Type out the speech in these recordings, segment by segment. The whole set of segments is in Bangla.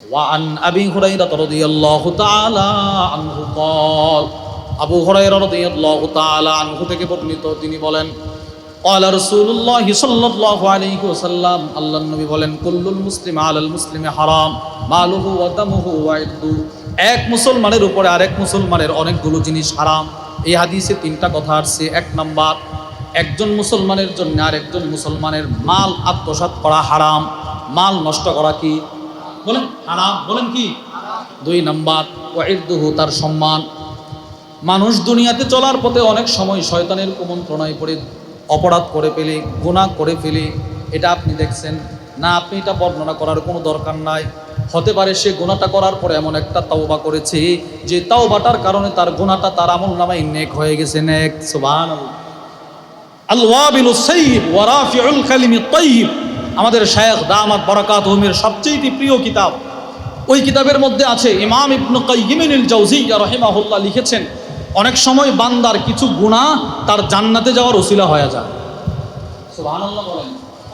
وعن أبي هريرة رضي الله تعالى عنه قال আবু হুরায়রা রাদিয়াল্লাহু তাআলা আনহু থেকে বর্ণিত তিনি বলেন قال رسول الله صلى الله عليه وسلم আল্লাহর নবী বলেন কুল্লুল মুসলিম আলাল মুসলিমি হারাম মালুহু ওয়া দামুহু ওয়া ইদ্দু এক মুসলমানের উপরে আরেক মুসলমানের অনেকগুলো জিনিস হারাম এই হাদিসে তিনটা কথা আসছে এক নাম্বার একজন মুসলমানের জন্য আরেকজন মুসলমানের মাল আত্মসাৎ করা হারাম মাল নষ্ট করা কি বলেন হারাম বলেন কি? দুই নাম্বার, ওয়াইদুহু, তার সম্মান। মানুষ দুনিয়াতে চলার পথে অনেক সময় শয়তানের কুমন্ত্রণায় পড়ে অপরাধ করে ফেলে, গুনাহ করে ফেলে। এটা আপনি দেখছেন। না, আপনি এটা বর্ণনা করার কোনো দরকার নাই। হতে পারে সে গুণাটা করার পরে এমন একটা তাওবা করেছে, যে তাওবাটার কারণে তার গুণাটা তার আমল নামায় নেক হয়ে গেছে, নেক। সুবহানাল্লাহ। আলওয়াবিলু সাইয়্যিব ওয়া রাফিউল কালিমি তাইয়্যিব আমাদের শায়েখ দামাত বারাকাতুহুমের সবচেয়ে প্রিয় কিতাব। ওই কিতাবের মধ্যে আছে ইমাম ইবনু কাইয়িমিনুল জাওজিয়্যা রাহিমাহুল্লাহ লিখেছেন, অনেক সময় বান্দার কিছু গুনাহ তার জান্নাতে যাওয়ার ওসিলা হয়ে যায়।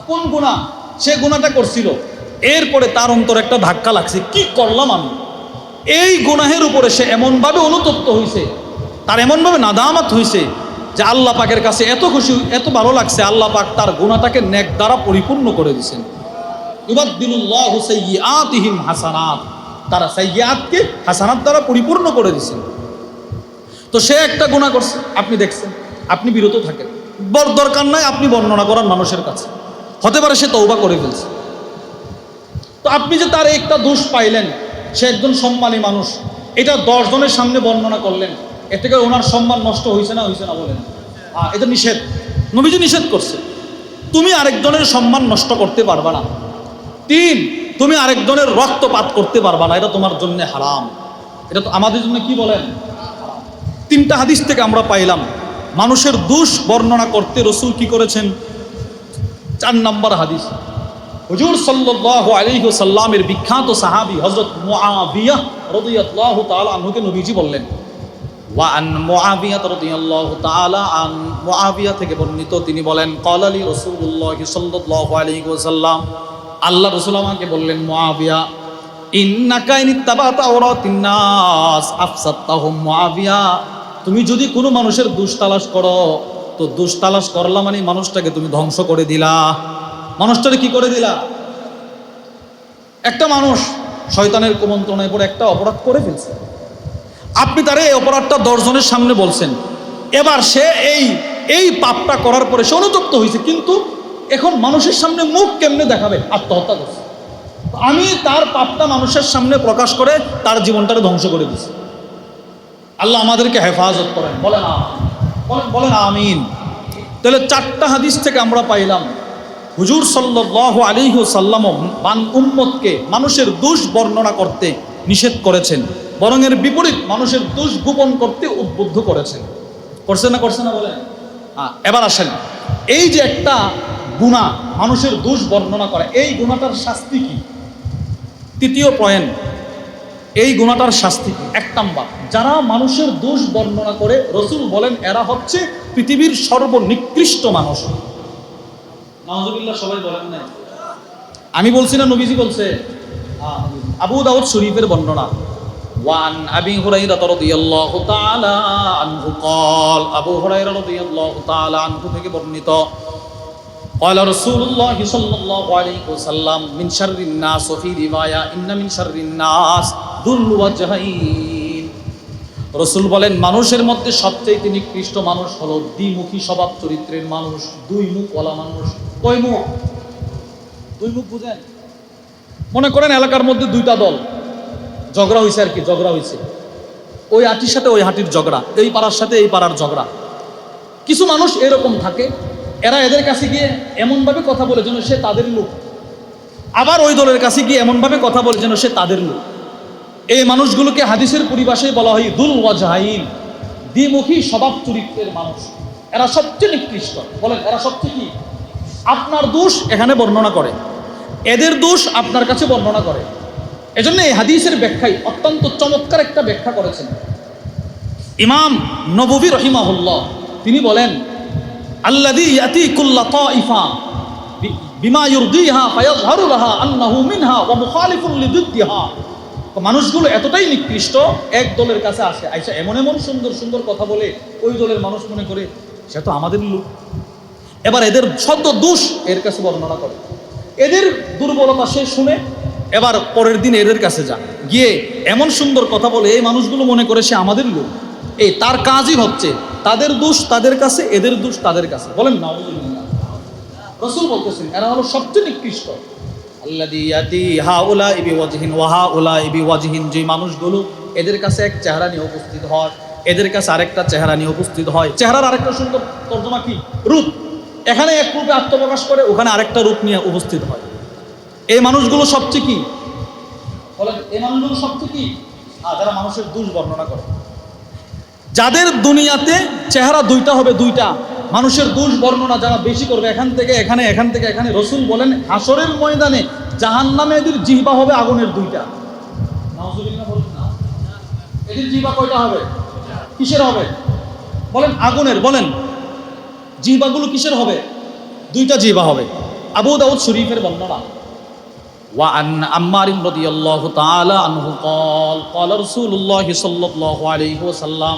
কোন গুনাহ? সে গুনাহটা করছিল। এরপরে তার অন্তর একটা ধাক্কা লাগছে, কি করলাম আমি? এই গুনাহের উপরে সে এমনভাবে অনুতপ্ত হয়েছে তার এমনভাবে নাদামাত হয়েছে যে আল্লাহ পাকের কাছে এত খুশি, এত ভালো লাগছে, আল্লাহ পাক তার গুণাটাকে নেক দ্বারা পরিপূর্ণ করে দিয়েছেন। ইবাদ্দিলুল্লাহু সাইয়্যাতিহিম হাসানাত, তারা সাইয়্যাতকে হাসানাত দ্বারা পরিপূর্ণ করে দিয়েছেন। তো সে একটা গুণা করছে, আপনি দেখছেন, আপনি বিরত থাকেন। বর দরকার নাই, আপনি বর্ণনা করার মানুষের কাছে। হতে পারে সে তৌবা করে ফেলছে। তো আপনি যে তার একটা দোষ পাইলেন, সে একজন সম্মানী মানুষ, এটা দশ জনের সামনে বর্ণনা করলেন। এ থেকে ওনার সম্মান নষ্ট হয়েছে না হয়েছে না বলেন? হ্যাঁ এটা নিষেধ। নবীজি নিষেধ করছে। তুমি আরেকজনের সম্মান নষ্ট করতে পারবা না। তিন, তুমি আরেকজনের রক্তপাত করতে পারবা না। এটা তোমার জন্য হারাম। এটা তো আমাদের জন্য কি বলেন? তিনটা হাদিস থেকে আমরা পাইলাম। মানুষের দোষ বর্ণনা করতে রসুল কি করেছেন? চার নম্বর হাদিস। হুজুর সাল্লাল্লাহু আলাইহি সাল্লামের বিখ্যাত সাহাবী হযরত মুআবিয়া রাদিয়াল্লাহু তাআলা আনহুকে নবীজি বললেন ওয়া আন মুআবিয়া রাদিয়াল্লাহু তাআলা আন মুআবিয়া থেকে বর্ণিত, তিনি বলেন ক্বালালি রাসূলুল্লাহ সাল্লাল্লাহু আলাইহি ওয়াসাল্লাম। আল্লাহ রাসূল আমাকে বললেন, মুআবিয়া, ইন্নাকা ইনিত্তাবাতা আওরাতিন নাস আফসাতাহুম মুআবিয়া। তুমি যদি কোনো মানুষের দুষ তালাশ করো, তো দুষ তালাশ করলা মানে মানুষটাকে তুমি ধ্বংস করে দিলা। মানুষটাকে কি করে দিলা? একটা মানুষ শয়তানের কুমন্ত্রণায় পড়ে একটা অপরাধ করে ফেলছে। আপনি তারে এই অপরাধটা দশজনের সামনে বলছেন। এবার সে এই এই পাপটা করার পরে সে অনুতপ্ত হয়েছে, কিন্তু এখন মানুষের সামনে মুখ কেমনে দেখাবে? আত্মহত্যা করছে। আমি তার পাপটা মানুষের সামনে প্রকাশ করে তার জীবনটাকে ধ্বংস করে দিছি। আল্লাহ আমাদেরকে হেফাজত করেন। বলেন। বলেন আমিন। তাহলে চারটা হাদিস থেকে আমরা পাইলাম, হুজুর সাল্লাহ আলিহু সাল্লাম উম্মতকে মানুষের দোষ বর্ণনা করতে নিষেধ করেছেন। বরং এর বিপরীত মানুষের দোষ গোপন করতে উদ্বুদ্ধ করেছেন। করছে না করছে না বলেন হ্যাঁ এবার আসেন। এই যে একটা গুণা মানুষের দোষ বর্ণনা করে, এই গুণাটার শাস্তি কি? তৃতীয় পয়েন্ট, এই গুণাটার শাস্তি কি? এক নাম্বার, যারা মানুষের দোষ বর্ণনা করে, রসুল বলেন এরা হচ্ছে পৃথিবীর সর্বনিকৃষ্ট মানুষ। সবাই বলেন না আমি বলছি না, নবীজি বলছে। আবু দাউদ শরীফের বর্ণনা ওয়ান আবি হুরাইরা রাদিয়াল্লাহু তাআলা আনহু قال আবু হুরাইরা রাদিয়াল্লাহু তাআলা আনহু থেকে বর্ণিত قال رسول الله صلى الله عليه وسلم من شر الناس وفي رواية إن من شر الناس ذو الوجهين রসুল বলেন মানুষের মধ্যে সবচেয়ে নিকৃষ্ট মানুষ হলো দ্বিমুখী স্বভাব চরিত্রের মানুষ দুই মুখওয়ালা মানুষ কয় মুখ দুই মুখ বুঝেন মনে করেন এলাকার মধ্যে দুইটা দল। ঝগড়া হয়েছে আর কি, ঝগড়া হয়েছে ওই হাটির সাথে ওই হাটির ঝগড়া, এই পাড়ার সাথে এই পাড়ার ঝগড়া। কিছু মানুষ এরকম থাকে, এরা এদের কাছে গিয়ে এমনভাবে কথা বলে যেন সে তাদের লোক। আবার ওই দলের কাছে গিয়ে এমনভাবে কথা বলে যেন সে তাদের লোক। এই মানুষগুলোকে হাদিসের পরিভাষায় বলা হয় দুল ওয়াজহাইন, দ্বিমুখী স্বভাব চরিত্রের মানুষ। এরা সবচেয়ে নিকৃষ্ট। বলেন, এরা সবচেয়ে কি? আপনার দোষ এখানে বর্ণনা করে। এদের দোষ আপনার কাছে বর্ণনা করে। এজন্য এই হাদিসের ব্যাখ্যায় অত্যন্ত চমৎকার একটা ব্যাখ্যা করেছেন। ইমাম নববী রহিমাহুল্লাহ, তিনি বলেন আল্লাদি মানুষগুলো এতটাই নিকৃষ্ট, এক দলের কাছে আসে আইসা এমন এমন সুন্দর সুন্দর কথা বলে ওই দলের মানুষ মনে করে, সে তো আমাদের লোক। এবার এদের সদ্য দোষ এর কাছে বর্ণনা করে। এদের দুর্বলতা সে শুনে, এবার পরের দিন এদের কাছে যা। গিয়ে এমন সুন্দর কথা বলে, এই মানুষগুলো মনে করে সে আমাদের লোক। এই তার কাজই হচ্ছে, তাদের দোষ তাদের কাছে, এদের দোষ তাদের কাছে। বলেন না রসুল বলতেছেন, এরা হলো সবচেয়ে নিকৃষ্ট। যে মানুষগুলো এদের কাছে এক চেহারা নিয়ে উপস্থিত হয়, এদের কাছে আরেকটা চেহারা নিয়ে উপস্থিত হয়। চেহারার আরেকটা সুন্দর তর্জমা কি? রূপ। এখানে এক রূপে আত্মপ্রকাশ করে, ওখানে আরেকটা রূপ নিয়ে উপস্থিত হয়। এই মানুষগুলো সবচেয়ে কি বলেন এই মানুষগুলো সবচেয়ে কি যারা মানুষের দুষ বর্ণনা করে। যাদের দুনিয়াতে চেহারা দুইটা হবে, দুইটা। মানুষের দোষ বর্ণনা যারা বেশি করবে, এখান থেকে, এখানে, এখান থেকে, এখানে রসুল বলেন, হাসরের ময়দানে জাহান নামে এদের জিহবা হবে আগুনের দুইটা। এদের জিহবা কয়টা হবে? কিসের হবে? বলেন, আগুনের, বলেন। জিহবাগুলো কিসের হবে দুইটা জিহবা হবে আবু দাউদ শরীফের বর্ণনা وعن عمار رضي الله تعالى عنه قال قال رسول الله صلى الله عليه وسلم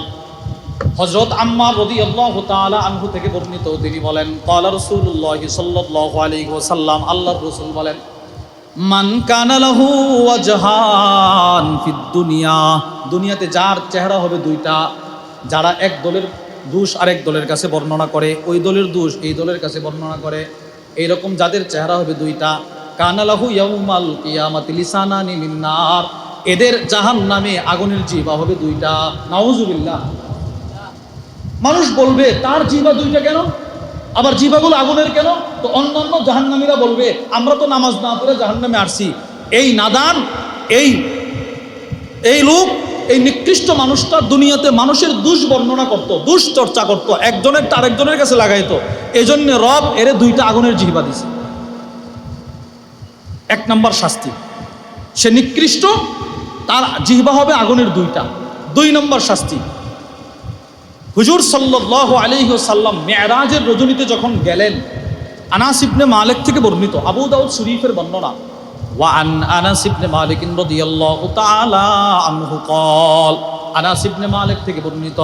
হযরত আম্মার রাদিয়াল্লাহু তাআলা আনহু থেকে বর্ণিত তিনি বলেন قال رسول الله صلى الله عليه وسلم আল্লাহর রাসূল বলেন মান কানা লাহু ওয়াজহান ফিদ দুনিয়া দুনিয়াতে যার চেহারা হবে দুইটা যারা এক দলের দোষ আরেক দলের কাছে বর্ণনা করে, ওই দলের দোষ এই দলের কাছে বর্ণনা করে। এইরকম যাদের চেহারা হবে দুইটা। কানালাহু ইয়াউমাল কিয়ামাতি লিসানানি মিন্নার এদের জাহান নামে আগুনের জিবা হবে দুইটা। নাউজুবিল্লাহ। মানুষ বলবে, তার জিবা দুইটা কেন? আবার জিবাগুলো আগুনের কেন? তো অন্যান্য জাহান্নামীরা বলবে, আমরা তো নামাজ না পড়ে জাহান্নামে আসছি। এই নাদান, এই এই লোক এই নিকৃষ্ট মানুষটা দুনিয়াতে মানুষের দুষ বর্ণনা করত, দুষ চর্চা করত, একজনের তার একজনের কাছে লাগাইতো। এই জন্য রব এরে দুইটা আগুনের জিহ্বা দিছে। এক নম্বর শাস্তি। সে নিকৃষ্ট, তার জিহ্বা হবে আগুনের দুইটা। দুই নম্বর শাস্তি। হুজুর সাল্লাহ আলহি সাল্লাম মেয়েরাজের রজনীতে যখন গেলেন, আনাস ইবনে মালিক থেকে বর্ণিত, আবু দাউদ শরীফের বর্ণনা وعن انس بن مالك رضي الله تعالى عنه قال انس بن مالك থেকে বর্ণিত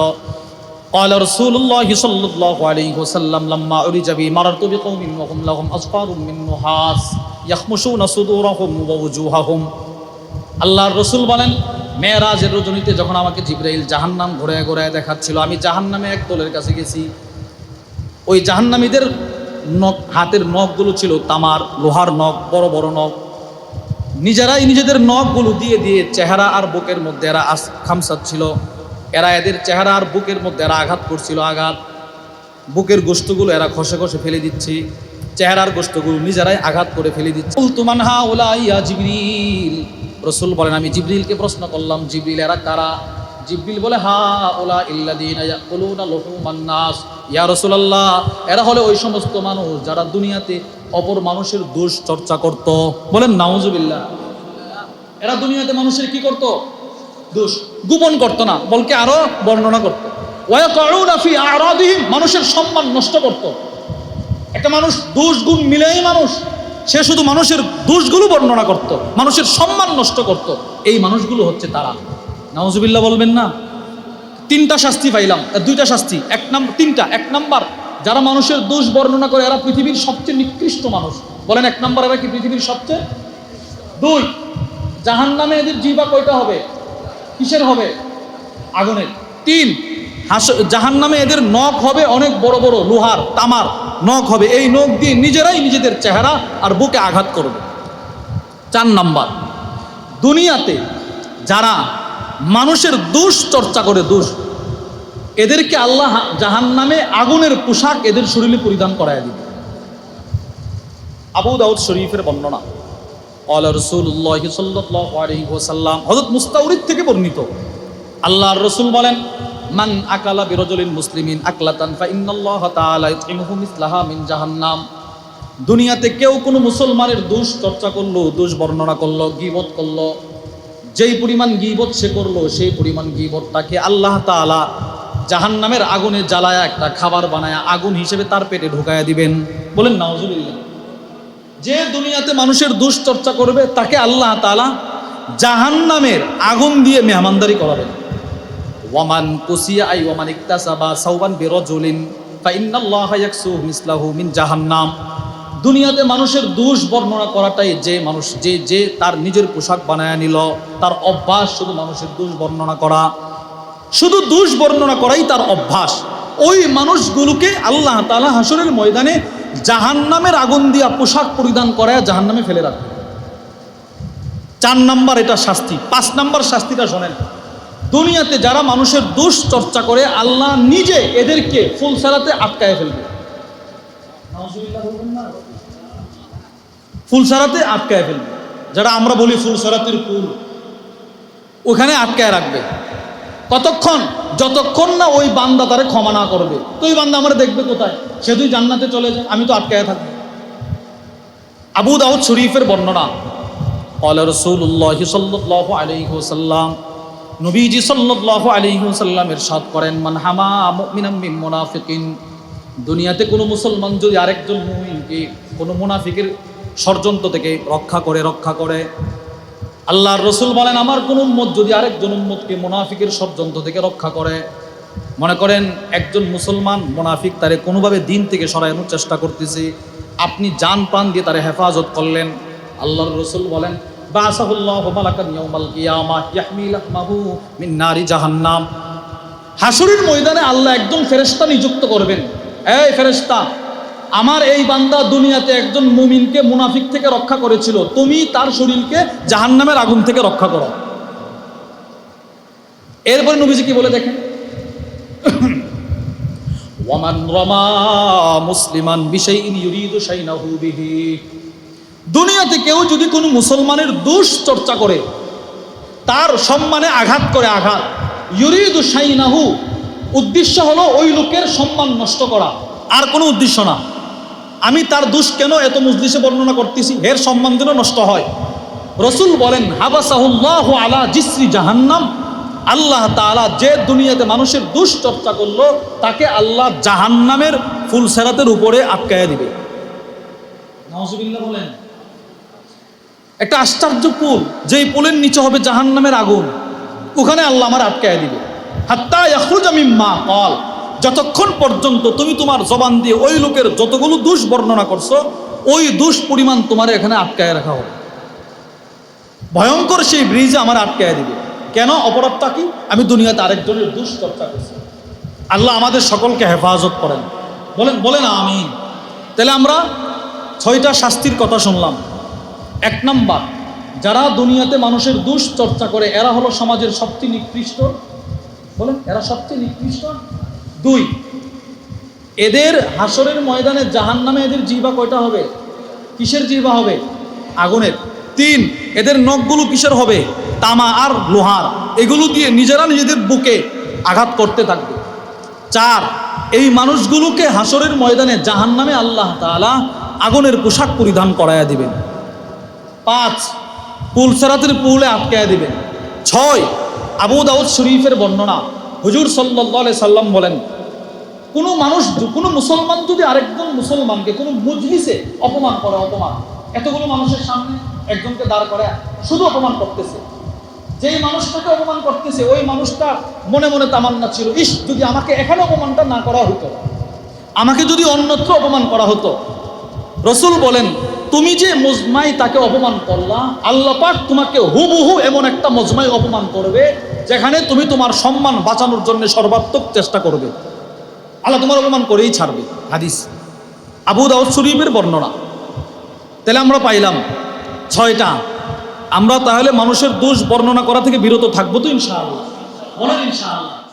قال رسول الله صلى الله عليه وسلم لما أرج بي مررت بقوم وهم لهم أصفار من نحاس يخمشون صدورهم ووجوههم আল্লাহর রসুল বলেন মেয়েরাজের রজনীতে যখন আমাকে জিব্রাইল জাহান্নাম ঘুরে ঘুরে দেখাচ্ছিল আমি জাহান্নামে এক দলের কাছে গেছি ওই জাহান্নামীদের নখ হাতের নখগুলো ছিল তামার লোহার নখ বড় বড় নখ নিজেরাই নিজেদের নখগুলো দিয়ে দিয়ে চেহারা আর বুকের মধ্যে এরা খামসাচ্ছিল এরা এদের চেহারা আর বুকের মধ্যে এরা আঘাত করছিল, আঘাত। বুকের গোষ্ঠগুলো এরা খসে খসে ফেলে দিচ্ছে। চেহারার গোস্তগুলো নিজেরাই আঘাত করে ফেলে দিচ্ছে। তুমান হা ওলা জিবরিল। রসুল বলেন, আমি জিবরিলকে প্রশ্ন করলাম, জিবরিল এরা কারা? জিবরিল বলে হা ওলা ইল্লাদিন ইয়াকুলুনা লুহুমান নাস ইয়া রাসূলুল্লাহ, এরা হলে ওই সমস্ত মানুষ যারা দুনিয়াতে অপর মানুষের দোষ চর্চা করত। বলেন, নাউজুবিল্লাহ। এরা দুনিয়াতে মানুষের কি করত? দোষ গোপন করত না, বলকে আরও বর্ণনা করত। মানুষের সম্মান নষ্ট করত। একটা মানুষ দোষ গুণ মিলেই মানুষ, সে শুধু মানুষের দোষগুলো বর্ণনা করত, মানুষের সম্মান নষ্ট করত। এই মানুষগুলো হচ্ছে তারা। নাউজুবিল্লাহ বলবেন না? তিনটা শাস্তি পাইলাম দুইটা শাস্তি, এক নাম্বার তিনটা, এক নাম্বার, যারা মানুষের দোষ বর্ণনা করে এরা পৃথিবীর সবচেয়ে নিকৃষ্ট মানুষ। বলেন এক নাম্বার এরা কি পৃথিবীর সবচেয়ে? দুই জাহান নামে এদের জিবা কয়টা হবে? কিসের হবে? আগুনের। তিন, হাস জাহান নামে এদের নখ হবে অনেক বড় বড়, লোহার, তামার নখ হবে। এই নখ দিয়ে নিজেরাই নিজেদের চেহারা আর বুকে আঘাত করবে। চার নাম্বার, দুনিয়াতে যারা মানুষের দোষ চর্চা করে দোষ। এদেরকে আল্লাহ জাহান নামে আগুনের পোশাক এদের শরীরে পরিধান করায় দিবে। আবু দাউদ শরীফের বর্ণনা। অল রসুল্লাহ ওসাল্লাম হজরত মুস্তাউরিদ থেকে বর্ণিত। আল্লাহর রসুল বলেন, মান আকালা বিরজলিন মুসলিমিন আকলাতান ফা ইন্নাল্লাহ তাআলা ইউতিমুহু মিসলাহা মিন জাহান্নাম। দুনিয়াতে কেউ কোনো মুসলমানের দোষ চর্চা করল, দোষ বর্ণনা করল, গীবত করল। যেই পরিমাণ গীবত সে করল, সেই পরিমাণ গীবতটাকে আল্লাহ তাআলা জাহান্নামের আগুনে জ্বালায়া একটা খাবার বানায়া আগুন হিসেবে তার পেটে ঢুকায়া দিবেন। বলেন, নাউজুবিল্লাহ। যে দুনিয়াতে মানুষের দুশ্চর্চা করবে, তাকে আল্লাহ তালা জাহান নামের আগুন দিয়ে মেহমানদারি করাবেন। ওয়ামান কুসিয়া আই ওয়ামান ইকতাসাবা সাউবান বিরজুলিন, ফাইন্নাল্লাহ ইয়াকসুহু মিসলাহু মিন জাহান্নাম। দুনিয়াতে মানুষের দোষ বর্ণনা করাটাই যে মানুষ, যে যে তার নিজের পোশাক বানায় নিল, তার অভ্যাস শুধু মানুষের দোষ বর্ণনা করা। শুধু দোষ বর্ণনা করাই তার অভ্যাস। ওই মানুষগুলোকে আল্লাহ তাআলা হাসরের ময়দানে জাহান্নামের আগুন দিয়া পোশাক পরিধান করায় জাহান্নামে ফেলে রাখবে চার নাম্বার এটা শাস্তি। পাঁচ নাম্বার শাস্তিটা শোনেন। দুনিয়াতে যারা মানুষের দোষ চর্চা করে, আল্লাহ নিজে এদেরকে ফুল ফুলসারাতে আটকায় ফেলবে। ফুলসারাতে আটকায় ফেলবে যারা আমরা বলি ফুলসারাতের ফুল ওখানে আটকায় রাখবে কতক্ষণ যতক্ষণ না ওই বান্দা তারে ক্ষমা না করবে তো ওই বান্দা আমরা দেখবে কোথায় সে তুই জান্নাতে চলে যায় আমি তো আটকায় থাকবো আবু দাউদ শরীফের বর্ণনা قال رسول الله صلى الله عليه وسلم নবীজি সাল্লাল্লাহু আলাইহি ওয়াসাল্লাম ইরশাদ করেন মান হামা মুমিনাম মিন মুনাফিকিন দুনিয়াতে কোনো মুসলমান যদি আরেকজন মুমিনকে কোনো মুনাফিকের ষড়যন্ত্র থেকে রক্ষা করে রক্ষা করে। আল্লাহর রসুল বলেন, আমার কোন উম্মত যদি আরেকজন উম্মতকে মোনাফিকের ষড়যন্ত্র থেকে রক্ষা করে? মনে করেন, একজন মুসলমান মোনাফিক তারে কোনোভাবে দিন থেকে সরানোর চেষ্টা করতেছে। আপনি জান প্রাণ দিয়ে তারে হেফাজত করলেন। আল্লাহর রসুল বলেন হাসুরের ময়দানে আল্লাহ একদম ফেরেশতা নিযুক্ত করবেন। এই ফেরেশতা আমার এই বান্দা দুনিয়াতে একজন মুমিনকে মুনাফিক থেকে রক্ষা করেছিল। তুমি তার শরীরকে জাহান্নামের আগুন থেকে রক্ষা করো। এরপরে নবীজি কি বলে দেখেন? ওয়ামান রমা মুসলিমান বিশাইইন ইউরিদু শাইনাহু বিহি। দুনিয়াতে কেউ যদি কোনো মুসলমানের দোষ চর্চা করে, তার সম্মানে আঘাত করে আঘাত। ইউরিদু শাইনাহু, উদ্দেশ্য হলো ওই লোকের সম্মান নষ্ট করা। আর কোনো উদ্দেশ্য না। আমি তার দোষ কেন এত মুজলিসে বর্ণনা করতেছি? এর সম্মান যেন নষ্ট হয়। রসুল বলেন, হাবাসাহুল্লাহ আলা জিসরি জাহান্নাম। আল্লাহ তাআলা যে দুনিয়াতে মানুষের দোষ চর্চা করল, তাকে আল্লাহ জাহান্নামের ফুল সেরাতের উপরে আটকায়া দিবে। বলেন, একটা আশ্চর্য পুল, যেই পুলের নিচে হবে জাহান্নামের আগুন, ওখানে আল্লাহ আমার আটকায় দিবে। হাত্তা ইয়াখরুজ মিম্মা কল যতক্ষণ পর্যন্ত তুমি তোমার জবান দিয়ে ওই লোকের যতগুলো দোষ বর্ণনা করছ, ওই দোষ পরিমাণ তোমার এখানে আটকায় রাখা হবে। ভয়ঙ্কর সেই ব্রিজে আমার আটকায় দিবে। কেন? অপরাধটা কি? আমি দুনিয়াতে আরেকজনের দোষ চর্চা করছি। আল্লাহ আমাদের সকলকে হেফাজত করেন। বলেন বলেন আমি তাহলে আমরা ছয়টা শাস্তির কথা শুনলাম। এক নাম্বার, যারা দুনিয়াতে মানুষের দুষ চর্চা করে, এরা হলো সমাজের সবচেয়ে নিকৃষ্ট। বলেন, এরা সবচেয়ে নিকৃষ্ট? দুই, এদের হাসরের ময়দানে জাহান নামে এদের জিবা কয়টা হবে? কিসের জিবা হবে? আগুনের। তিন, এদের নখগুলো কিসের হবে? তামা আর লোহার। এগুলো দিয়ে নিজেরা নিজেদের বুকে আঘাত করতে থাকবে। চার, এই মানুষগুলোকে হাসরের ময়দানে জাহান নামে আল্লাহ তালা আগুনের পোশাক পরিধান করাইয়া দিবেন। পাঁচ, পুল সেরাতের পুলে আটকায় দিবেন। ছয়, আবু দাউদ শরীফের বর্ণনা। হুজুর সাল্লাহ সাল্লাম বলেন কোনো মানুষ, কোনো মুসলমান যদি আরেকজন মুসলমানকে, কোনো মুজলিসে অপমান করে, অপমান, এতগুলো মানুষের সামনে একজনকে দাঁড় করে শুধু অপমান করতেছে। যেই মানুষটাকে অপমান করতেছে, ওই মানুষটা মনে মনে তামান্না ছিল, ইস, যদি আমাকে এখানে অপমানটা না করা হতো, আমাকে যদি অন্যত্র অপমান করা হতো। রসুল বলেন, তুমি যে মজমাই তাকে অপমান করলা, আল্লাহ পাক তোমাকে হুবহু এমন একটা মজমাই অপমান করবে, যেখানে তুমি তোমার সম্মান বাঁচানোর জন্য সর্বাত্মক চেষ্টা করবে। আল্লাহ তোমার অপমান করেই ছাড়বে। হাদিস। আবু দাউদ শরীফের বর্ণনা। তাহলে আমরা পাইলাম ছয়টা। আমরা তাহলে মানুষের দোষ বর্ণনা করা থেকে বিরত থাকব তো ইনশাআল্লাহ। বলেন ইনশাআল্লাহ।